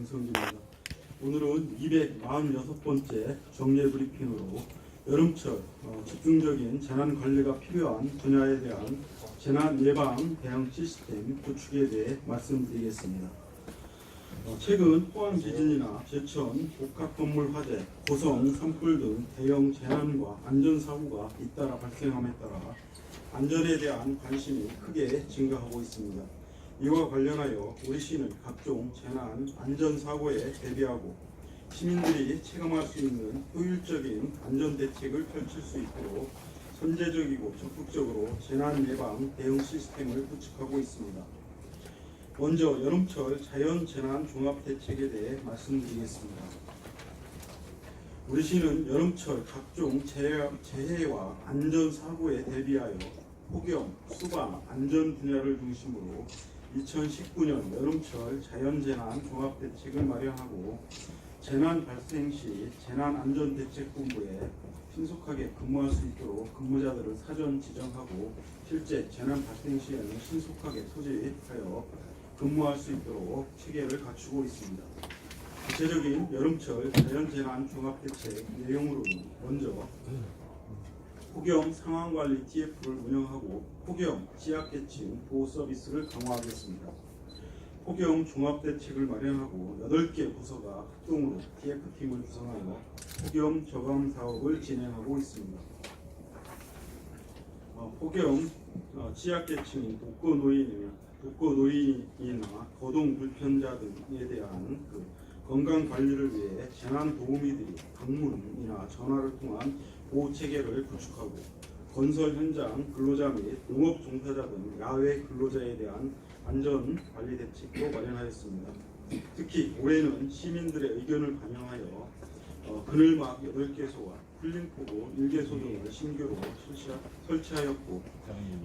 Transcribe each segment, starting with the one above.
김성진입니다. 오늘은 246번째 정례 브리핑으로 여름철 어, 집중적인 재난 관리가 필요한 분야에 대한 재난 예방 대응 시스템 구축에 대해 말씀드리겠습니다. 어, 최근 포항 지진이나 제천 복합 건물 화재, 고성 산불 등 대형 재난과 안전 사고가 잇따라 발생함에 따라 안전에 대한 관심이 크게 증가하고 있습니다. 이와 관련하여 우리 시는 각종 재난 안전 사고에 대비하고 시민들이 체감할 수 있는 효율적인 안전 대책을 펼칠 수 있도록 선제적이고 적극적으로 재난 예방 대응 시스템을 구축하고 있습니다. 먼저 여름철 자연 재난 종합 대책에 대해 말씀드리겠습니다. 우리 시는 여름철 각종 재해, 재해와 안전 사고에 대비하여 폭염, 수방, 안전 분야를 중심으로 2019년 여름철 자연재난 종합대책을 마련하고 재난 발생 시 재난안전대책본부에 신속하게 근무할 수 있도록 근무자들을 사전 지정하고 실제 재난 발생 시에는 신속하게 소집하여 근무할 수 있도록 체계를 갖추고 있습니다. 구체적인 여름철 자연재난 종합대책 내용으로는 먼저 폭염 상황관리 TF를 운영하고 폭염 취약계층 보호 서비스를 강화하겠습니다. 폭염 종합대책을 마련하고 8개 부서가 합동으로 TF팀을 구성하여 폭염 저감 사업을 진행하고 있습니다. 어, 폭염 어, 취약계층인 독거 노인이나 독거 노인이나 거동 불편자 등에 대한 그 건강 관리를 위해 재난 도우미들이 방문이나 전화를 통한 보호 체계를 구축하고 건설 현장 근로자 및 농업 종사자 등 야외 근로자에 대한 안전 관리 대책도 마련하였습니다. 특히 올해는 시민들의 의견을 반영하여 어, 그늘막 8개소와 쿨링포구 1개소 등을 신규로 설치- 설치하였고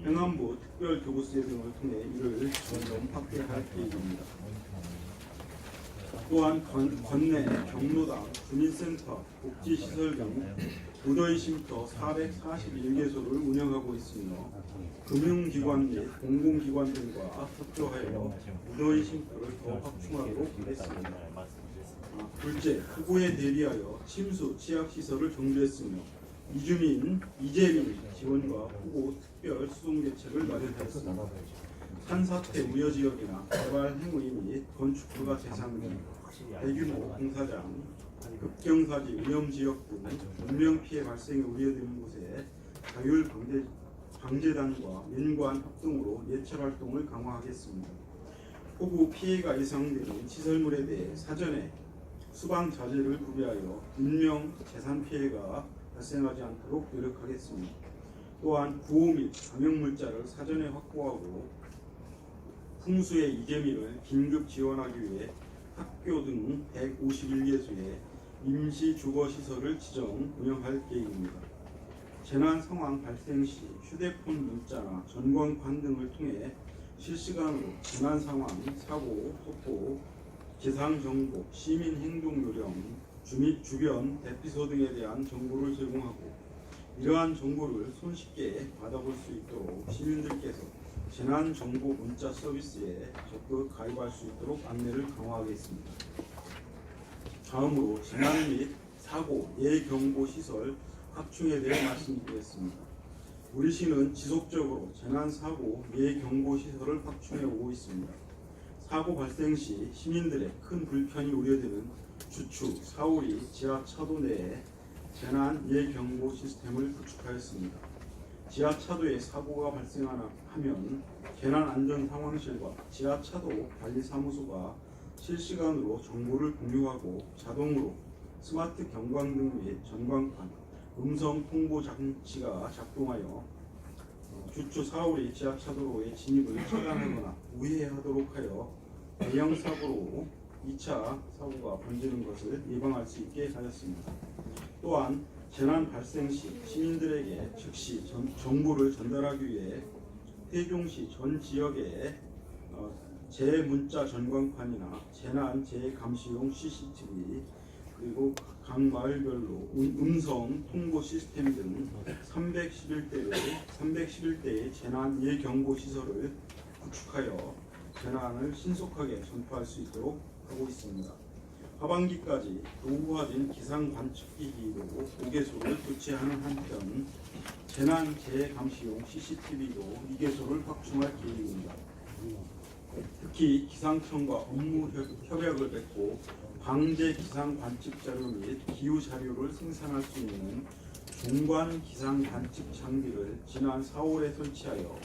행안부 특별교부세 등을 통해 이를 점점 확대할 계획입니다. 또한 건, 건내 경로당 주민센터 복지시설 등 무더위 쉼터 441개소를 운영하고 있으며 금융기관 및 공공기관 등과 협조하여 무더위 쉼터를 더 확충하도록 하겠습니다. 아, 둘째, 후보에 대비하여 침수 취약시설을 정비했으며 이주민 이재민 지원과 후보 특별 수송 대책을 마련하였습니다. 산사태 우려 지역이나 개발 행위 및 건축 불가 대상 등 대규모 공사장, 급경사지 위험 지역 등 인명 피해 발생이 우려되는 곳에 자율 방제, 방재단과 민관 합동으로 예찰 활동을 강화하겠습니다. 폭우 피해가 예상되는 시설물에 대해 사전에 수방 자재를 구비하여 인명 재산 피해가 발생하지 않도록 노력하겠습니다. 또한 구호 및 감염 물자를 사전에 확보하고 풍수의 이재민을 긴급 지원하기 위해 학교 등 151개소에 임시 주거 시설을 지정 운영할 계획입니다. 재난 상황 발생 시 휴대폰 문자나 전광판 등을 통해 실시간으로 재난 상황, 사고, 속보, 기상 정보, 시민 행동 요령, 주민 주변 대피소 등에 대한 정보를 제공하고 이러한 정보를 손쉽게 받아볼 수 있도록 시민들께서 재난 정보 문자 서비스에 적극 가입할 수 있도록 안내를 강화하겠습니다. 다음으로 재난 및 사고 예경보 시설 확충에 대해 말씀드리겠습니다. 우리 시는 지속적으로 재난 사고 예경보 시설을 확충해 오고 있습니다. 사고 발생 시 시민들의 큰 불편이 우려되는 주추, 사오리, 지하 차도 내에 재난 예경보 시스템을 구축하였습니다. 지하차도에 사고가 발생하면 재난안전상황실과 지하차도 관리사무소가 실시간으로 정보를 공유하고 자동으로 스마트 경광등 및 전광판, 음성 통보 장치가 작동하여 어, 주초 사오리 지하차도로의 진입을 차단하거나 우회하도록 하여 대형 사고로 2차 사고가 번지는 것을 예방할 수 있게 하였습니다. 또한 재난 발생 시 시민들에게 즉시 전- 정보를 전달하기 위해 세종시 전 지역에 어, 재문자 전광판이나 재난 재감시용 CCTV 그리고 각 마을별로 음- 음성 통보 시스템 등 311대의 311대의 재난 예경보 시설을 구축하여 재난을 신속하게 전파할 수 있도록 하고 있습니다. 하반기까지 노후화된 기상 관측기기로 보개소를 교체하는 한편 재난 재해 감시용 CCTV도 2개소를 확충할 계획입니다. 특히 기상청과 업무 협- 협약을 맺고 방제 기상 관측 자료 및 기후 자료를 생산할 수 있는 중관 기상 관측 장비를 지난 4월에 설치하여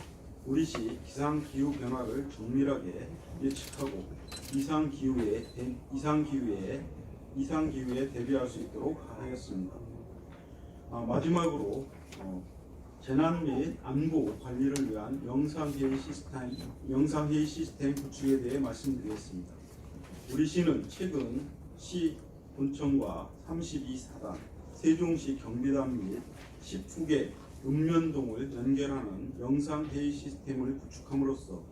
우리 시 기상 기후 변화를 정밀하게 예측하고 이상 기후에 대- 이상 기후에 이상 기후에 대비할 수 있도록 하였습니다. 아, 마지막으로 어, 재난 및 안보 관리를 위한 영상 회의 시스템 영상 회의 시스템 구축에 대해 말씀드리겠습니다. 우리 시는 최근 시 본청과 32사단, 세종시 경비단 및 19개 읍면동을 연결하는 영상 회의 시스템을 구축함으로써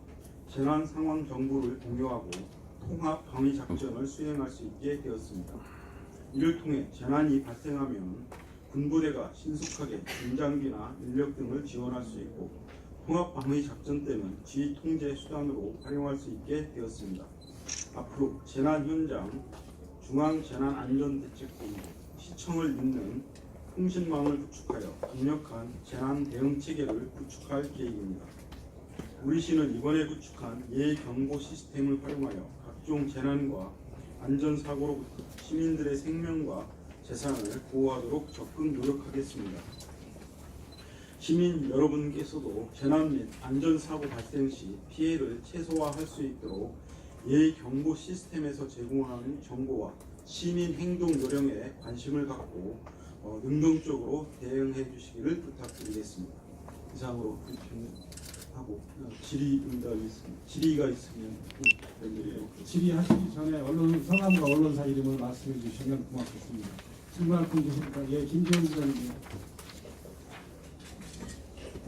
재난 상황 정보를 공유하고 통합 방위 작전을 수행할 수 있게 되었습니다. 이를 통해 재난이 발생하면 군부대가 신속하게 군장비나 인력 등을 지원할 수 있고 통합 방위 작전 때는 지휘 통제 수단으로 활용할 수 있게 되었습니다. 앞으로 재난 현장 중앙 재난 안전 대책본부 시청을 잇는 통신망을 구축하여 강력한 재난 대응 체계를 구축할 계획입니다. 우리 시는 이번에 구축한 예경보 시스템을 활용하여 각종 재난과 안전사고로부터 시민들의 생명과 재산을 보호하도록 적극 노력하겠습니다. 시민 여러분께서도 재난 및 안전사고 발생 시 피해를 최소화할 수 있도록 예경보 시스템에서 제공하는 정보와 시민 행동 요령에 관심을 갖고 어, 능동적으로 대응해 주시기를 부탁드리겠습니다. 이상으로 하고 질의 응답이 있습니다. 질의가 있으면 연결해요. 질의하시기 전에 언론 성함과 언론사 이름을 말씀해 주시면 고맙겠습니다. 질문할 분 계십니까? 예, 김재훈 기자님.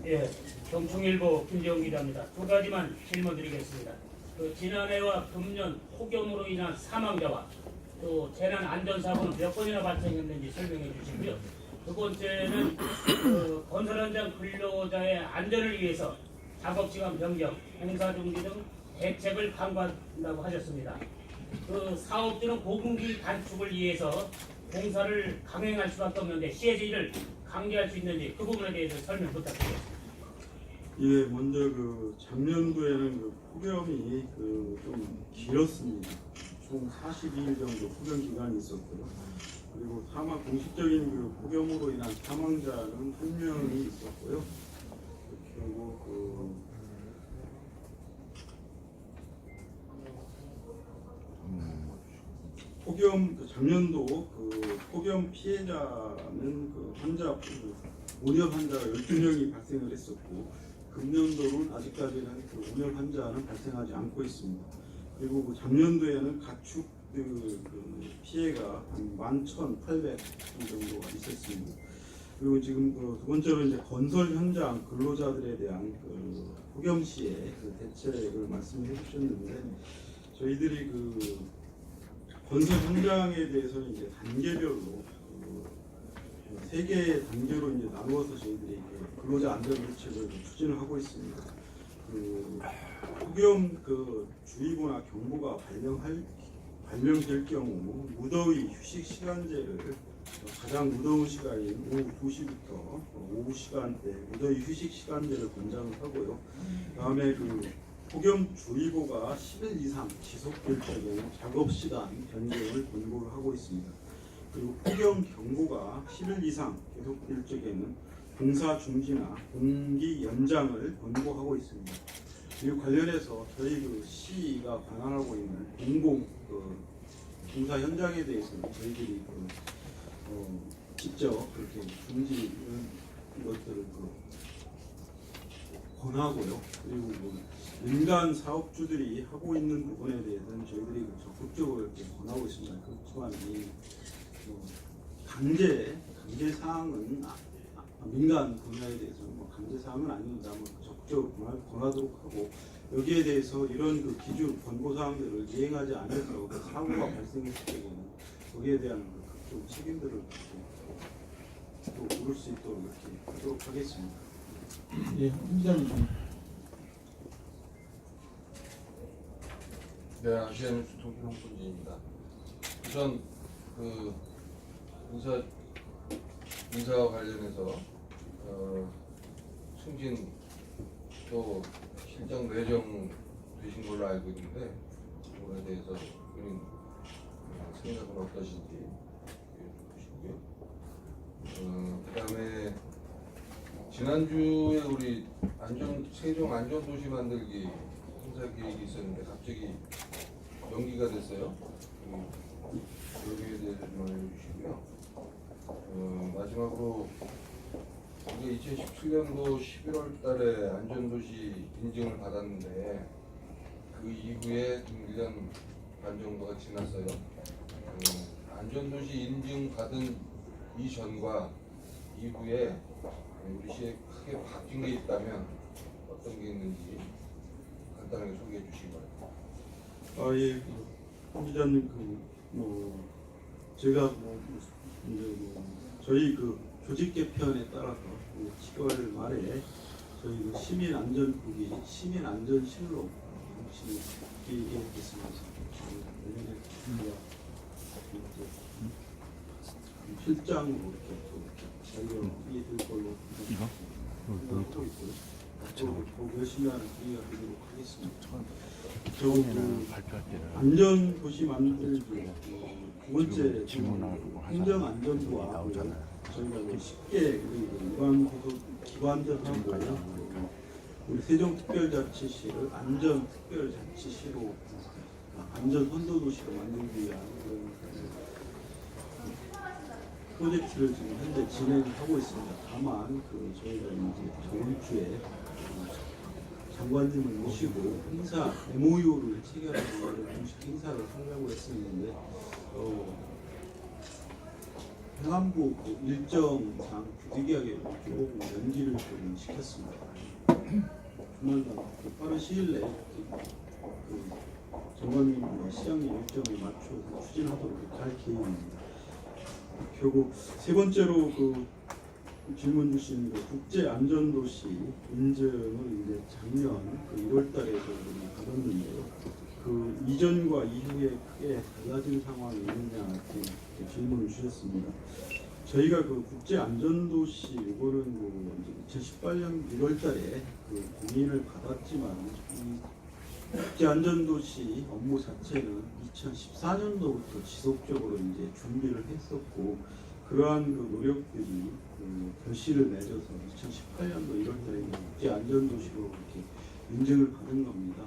예, 경충일보 김재웅 기자입니다. 두 가지만 질문드리겠습니다. 그 지난해와 금년 폭염으로 인한 사망자와 또 재난 안전사고는 몇 번이나 발생했는지 설명해 주시고요. 두 번째는 그 건설 현장 근로자의 안전을 위해서 작업 시간 변경, 행사 중지 등 대책을 강구한다고 하셨습니다. 그 사업주는 고공기 단축을 위해서 공사를 강행할 수밖에 없는데 이를 강제할 수 있는지 그 부분에 대해서 설명 부탁드리겠습니다. 예, 먼저 그 작년도에는 그 폭염이 그 좀 길었습니다. 총 42일 정도 폭염 기간이 있었고요. 그리고 사망 공식적인 그 폭염으로 인한 사망자는 한 명이 있었고요. 그리고 그 폭염 그 작년도 그 폭염 피해자는 그 환자 그 온열 환자가 12명이 발생을 했었고 금년도는 아직까지는 그 온열 환자는 발생하지 않고 있습니다. 그리고 그 작년도에는 가축 그, 그 피해가 한 11,800 정도가 있었습니다. 그리고 지금 그 두 번째로 이제 건설 현장 근로자들에 대한 그 폭염 시에 그 대책을 말씀해 주셨는데 저희들이 그 건설 현장에 대해서는 이제 단계별로 그세 개의 단계로 이제 나누어서 저희들이 그 근로자 안전 대책을 추진을 하고 있습니다. 그 폭염 그 주의보나 경보가 발령할 발령될 경우 무더위 휴식 시간제를 가장 무더운 시간인 오후 2시부터 오후 시간대 무더위 휴식 시간제를 권장을 하고요. 다음에 그 폭염 주의보가 10일 이상 지속될 경우 작업 시간 변경을 권고를 하고 있습니다. 그리고 폭염 경보가 10일 이상 계속될 적에는 공사 중지나 공기 연장을 권고하고 있습니다. 그리고 관련해서 저희 그 시가 관할하고 있는 공공 그 공사 현장에 대해서는 저희들이 그 어, 직접 그렇게 중지 이런 것들을 그 권하고요. 그리고 그 민간 사업주들이 하고 있는 부분에 대해서는 저희들이 그 적극적으로 이렇게 권하고 있습니다. 그렇지만 이뭐 강제 강제 사항은 민간 분야에 대해서는 뭐 강제 사항은 아닙니다. 뭐 적극적으로 권하, 권하도록 하고 여기에 대해서 이런 그 기준 권고 사항들을 이행하지 않아서 그 사고가 발생했을 경우는 거기에 대한 그 각종 책임들을 또, 또 물을 수 있도록 이렇게 하도록 하겠습니다. 예, 홍 기자님. 네, 아시아뉴스 통신홍보진입니다. 우선 그 인사 인사와 관련해서 어, 승진 또 실장 내정 되신 걸로 알고 있는데 그거에 대해서 본인 어, 생각은 어떠신지 보시고요. 어, 그다음에 지난주에 우리 안전 세종 안전 도시 만들기 행사 계획이 있었는데 갑자기 연기가 됐어요. 음, 여기에 대해서 좀 알려주시고요. 어, 마지막으로 우리 2017년도 11월 달에 안전도시 인증을 받았는데 그 이후에 좀 1년 반 정도가 지났어요. 어, 안전도시 인증 받은 이전과 이후에 우리 시에 크게 바뀐 게 있다면 어떤 게 있는지 간단하게 소개해 주시기 바랍니다. 아, 예, 그, 황 기자님, 그, 뭐, 제가 뭐, 이제 뭐, 저희 그 조직 개편에 따라서 그 7월 말에 저희 그 시민 안전국이 시민 안전 실로 혹시 얘기했겠습니다. 내년에 우리가 이제 실장으로 이렇게 또 달려이 될 걸로 생각하고 있고요. 앞으로 더 열심히 하는 기회가 되도록 하겠습니다. 저그 발표할 때는 안전 도시 만들기 어, 두 번째 질문하고. 행정 안전부와. 저희가 뭐 쉽게 우리 일반 고소 기관들하고 어, 우리 세종특별자치시를 안전특별자치시로 어, 안전 선도도시로 만들기 위한 그런 그 프로젝트를 지금 현재 진행하고 있습니다. 다만 그 저희가 이제 저번 주에 어, 장관님을 모시고 행사 MOU를 체결하는 것을 공식 행사를 하려고 했었는데 어, 행안부 그 일정상 부득이하게 조금 연기를 좀 시켰습니다. 조만간 그 빠른 시일 내에 그 장관님과 시장님 일정에 맞춰서 추진하도록 할 계획입니다. 결국 세 번째로 그 질문 주신 그 국제 안전 도시 인증을 이제 작년 그 1월달에 저희들이 받았는데요. 그 이전과 이후에 크게 달라진 상황이 있느냐 이렇게 질문을 주셨습니다. 저희가 그 국제 안전 도시 이거는 뭐 2018년 1월달에 그 공인을 받았지만 이 국제 안전 도시 업무 자체는 2014년도부터 지속적으로 이제 준비를 했었고 그러한 그 노력들이 그 결실을 맺어서 2018년도 1월달에 국제 안전도시로 이렇게 인증을 받은 겁니다.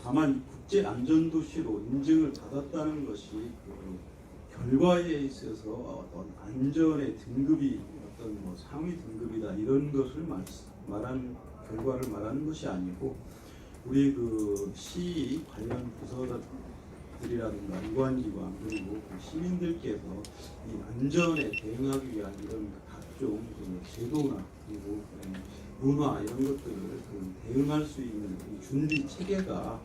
다만 이 국제 안전도시로 인증을 받았다는 것이 그 결과에 있어서 어떤 안전의 등급이 어떤 뭐 상위 등급이다 이런 것을 말, 말한 결과를 말하는 것이 아니고 우리 그 시 관련 부서 들이라든가 유관기관 그리고 그 시민들께서 이 안전에 대응하기 위한 이런 각종 그 제도나 그리고 문화 이런 것들을 그 대응할 수 있는 이 준비 체계가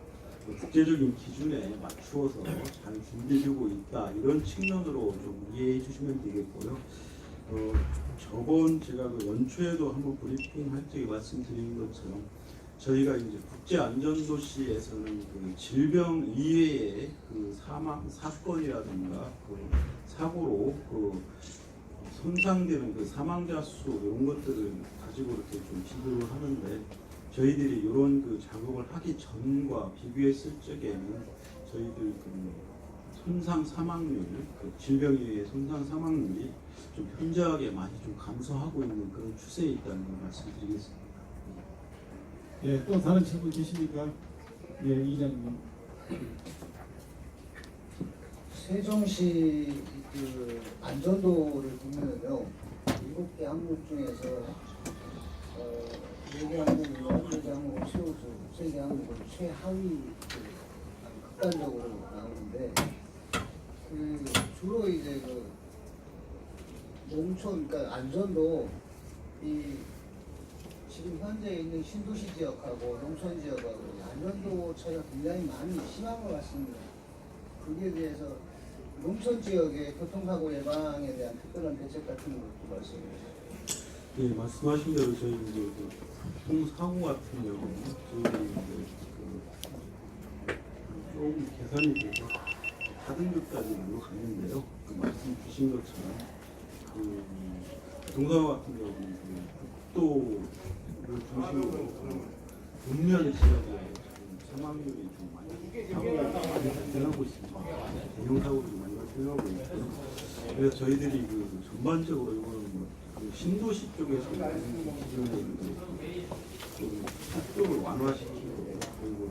그 국제적인 기준에 맞추어서 잘 준비되고 있다 이런 측면으로 좀 이해해 주시면 되겠고요. 어, 저번 제가 그 연초에도 한번 브리핑 할 적에 말씀드린 것처럼 저희가 이제 국제 안전도시에서는 그 질병 이외의 그 사망 사건이라든가 그 사고로 그 손상되는 그 사망자 수 이런 것들을 가지고 이렇게 좀 비교를 하는데 저희들이 이런 그 작업을 하기 전과 비교했을 적에는 저희들 그 손상 사망률, 그 질병에 의해 손상 사망률이 좀 현저하게 많이 좀 감소하고 있는 그런 추세에 있다는 걸 말씀드리겠습니다. 예, 또 다른 질문 계십니까? 예, 이장님. 세종시 그 안전도를 보면요 일곱 개 항목 중에서 어, 네개 항목으로 네개 항목을 최우수, 세개 항목을 최하위 그 극단적으로 나오는데 그 주로 이제 그 농촌 그러니까 안전도 이 지금 현재 있는 신도시 지역하고 농촌 지역하고 안전도 차이가 굉장히 많이 심한 것 같습니다. 거기에 대해서 농촌 지역의 교통사고 예방에 대한 특별한 대책 같은 것도 말씀해 주세요. 예, 말씀하신 대로 저희 이제 그 교통사고 같은 경우 저희들이 이제 그 조금 개선이 돼서 4등급까지 올라갔는데 아신 것처럼 그 동서와 같은 경우는 그 국도를 중심으로 북면 지역에 지금 사망률이 좀 많이 발생하고 있습니다. 대형 사고들이 많이 발생하고 있고요. 그래서 저희들이 그 전반적으로 이거는 뭐그 신도시 쪽에서 기존의 그 속도를 완화시키고 그리고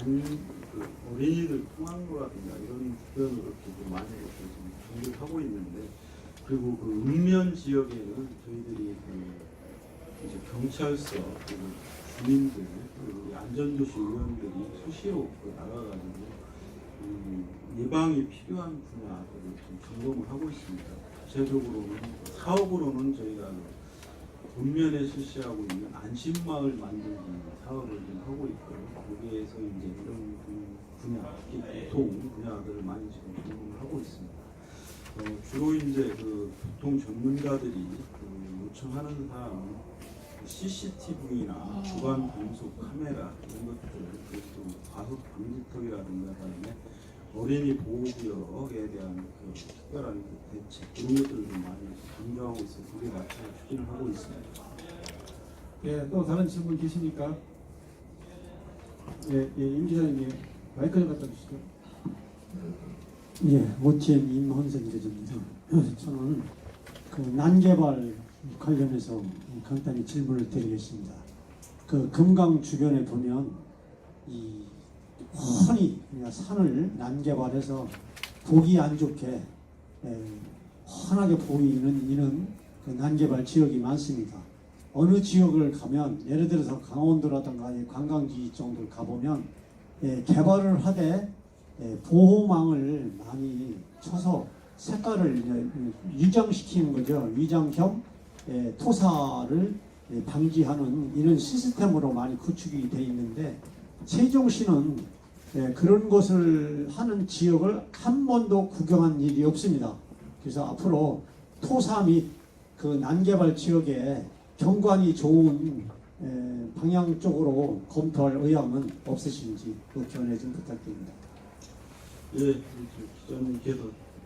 이안그 어린이들 통학로라든가 이런 주변으로 이렇게 좀 많이 준비를 하고 있는데 그리고 그 읍면 지역에는 저희들이 그 이제 경찰서 그리고 주민들 그리고 우리 안전도시 의원들이 수시로 그 나가가지고 음, 예방이 필요한 분야들을 좀 점검을 하고 있습니다. 구체적으로는 사업으로는 저희가 본면에 실시하고 있는 안심마을 만들기 사업을 좀 하고 있고요. 여기에서 이제 이런 분- 분야, 교통 분야들을 많이 지금 점검을 하고 있습니다. 어, 주로 이제 그 교통 전문가들이 그 요청하는 사항은 CCTV나 주간 단속 카메라 이런 것들 그리고 과속 방지턱이라든가 그다음에 어린이 보호구역에 대한 그 특별한 그 대책 이런 것들을 좀 많이 강조하고 있어서 그에 맞춰 추진을 하고 있습니다. 예, 또 다른 질문 계십니까? 예, 예, 임 기자님, 예, 마이크 좀 갖다 주시죠. 예, 모티엔 임헌생 대전입니다. 저는 그 난개발 관련해서 간단히 질문을 드리겠습니다. 그 금강 주변에 보면 이 훤히 그냥 산을 난개발해서 보기 안 좋게 에, 훤하게 보이는 이는 그 난개발 지역이 많습니다. 어느 지역을 가면 예를 들어서 강원도라든가 이 관광지 정도를 가보면 예, 개발을 하되 예, 보호망을 많이 쳐서 색깔을 이제 위장시키는 거죠. 위장 겸 예, 토사를 예, 방지하는 이런 시스템으로 많이 구축이 돼 있는데 세종시는 예, 그런 것을 하는 지역을 한 번도 구경한 일이 없습니다. 그래서 앞으로 토사 및 그 난개발 지역에 경관이 좋은 예, 방향 쪽으로 검토할 의향은 없으신지 그 견해 좀 부탁드립니다. 예, 기자님께서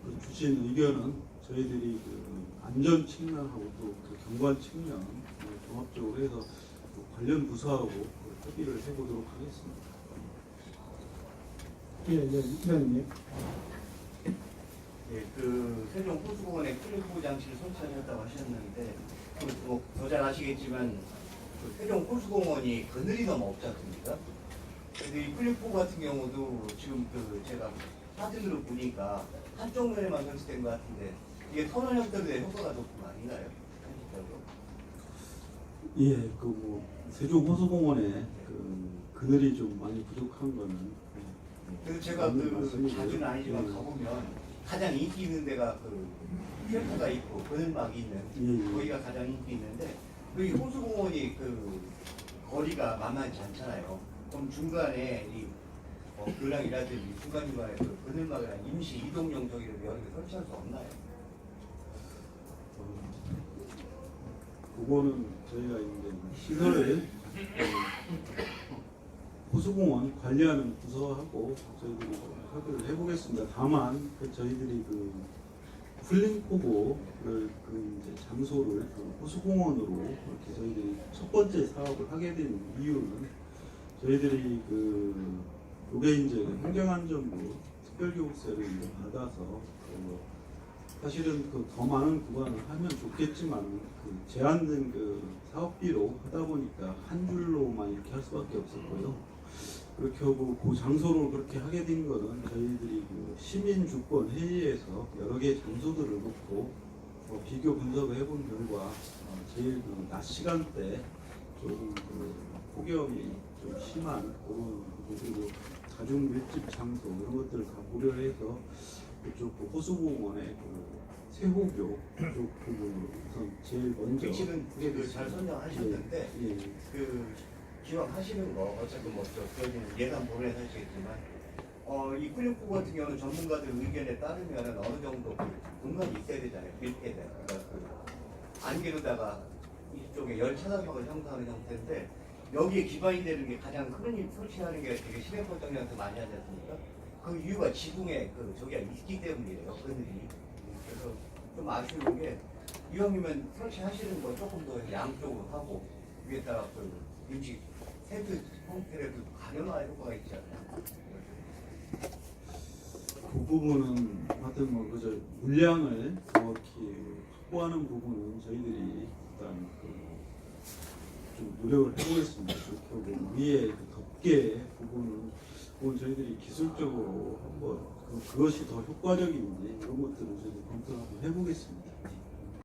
그 주신 의견은 저희들이 그 안전 측면하고 또그 경관 측면 그 종합적으로 해서 또 관련 부서하고 그 협의를 해보도록 하겠습니다. 예, 예, 임 기자님, 예. 예, 그 세종 호수공원에 클리프 장치를 설치하셨다고 하셨는데 뭐더잘 아시겠지만 그 세종 호수공원이 그늘이 너무 없지 않습니까? 근데 이 클리프 같은 경우도 지금 그 제가 사진으로 보니까 한쪽 면에만 설치된 것 같은데 이게 터널 형태로의 효과가 거 아닌가요? 현실적으로? 예, 그 뭐 세종 호수공원에 그 그늘이 좀 많이 부족한 거는 예, 그래서 제가 그. 자주는 아니지만 예. 가보면 가장 인기 있는 데가 그 쉘터가 있고 그늘막이 있는 예, 예. 거기가 가장 인기 있는데 여기 호수공원이 그 거리가 만만치 않잖아요. 그럼 중간에 이 어, 교량이라든지 중간중간에 그 그늘막이나 임시 이동용 저기를 여러 개 설치할 수 없나요? 어, 그거는 저희가 이제 시설을 어, 호수공원 관리하는 부서하고 저희들이 좀 협의를 해보겠습니다. 다만 그 저희들이 그 플링포고를 그 이제 장소를 그 호수공원으로 이렇게 저희들이 첫 번째 사업을 하게 된 이유는 저희들이 그 요게 이제 그 환경안전부 특별교육세를 받아서 그 사실은 그 더 많은 구간을 하면 좋겠지만 그 제한된 그 사업비로 하다 보니까 한 줄로만 이렇게 할 수밖에 없었고요. 그렇게 하고 그 장소로 그렇게 하게 된 거는 저희들이 그 시민 주권 회의에서 여러 개의 장소들을 놓고 어, 비교 분석을 해본 결과 어, 제일 그 낮 시간대 조금 그 폭염이 좀 심한 그런 그리고 자중 밀집 장소 이런 것들을 다 고려해서 그쪽 그 호수공원의 그 세호교 쪽 부분으로 우선 제일 먼저 위치는 그잘 선정하셨는데 예, 예. 그 기왕하시는 거 어차피 뭐 저- 저희는 예산 보내서 하시겠지만 어, 이 클리프 같은 경우는 전문가들 의견에 따르면 어느 정도 그 공간이 있어야 되잖아요. 밀폐된. 그러니까 그 안개로다가 이쪽에 열 차단막을 형성하는 형태인데 여기에 기반이 되는 게 가장 흔히 설치하는 게 되게 시내포장이한테 많이 하지 않습니까? 그 이유가 지붕에 그 저기가 있기 때문이에요. 그늘이. 그래서 좀 아쉬운 게 이왕이면 설치하시는 거 조금 더 양쪽으로 하고 위에다가 그 임시 텐트 형태라도 가능한 효과가 있지 않나. 그 부분은 하여튼 뭐 그저 물량을 정확히 확보하는 부분은 저희들이 일단 그좀 노력을 해보겠습니다. 하고 위에 그 덮개 부분은 그건 저희들이 기술적으로 한번 그- 그것이 더 효과적인지 이런 것들을 저희들 검토를 한번 해보겠습니다.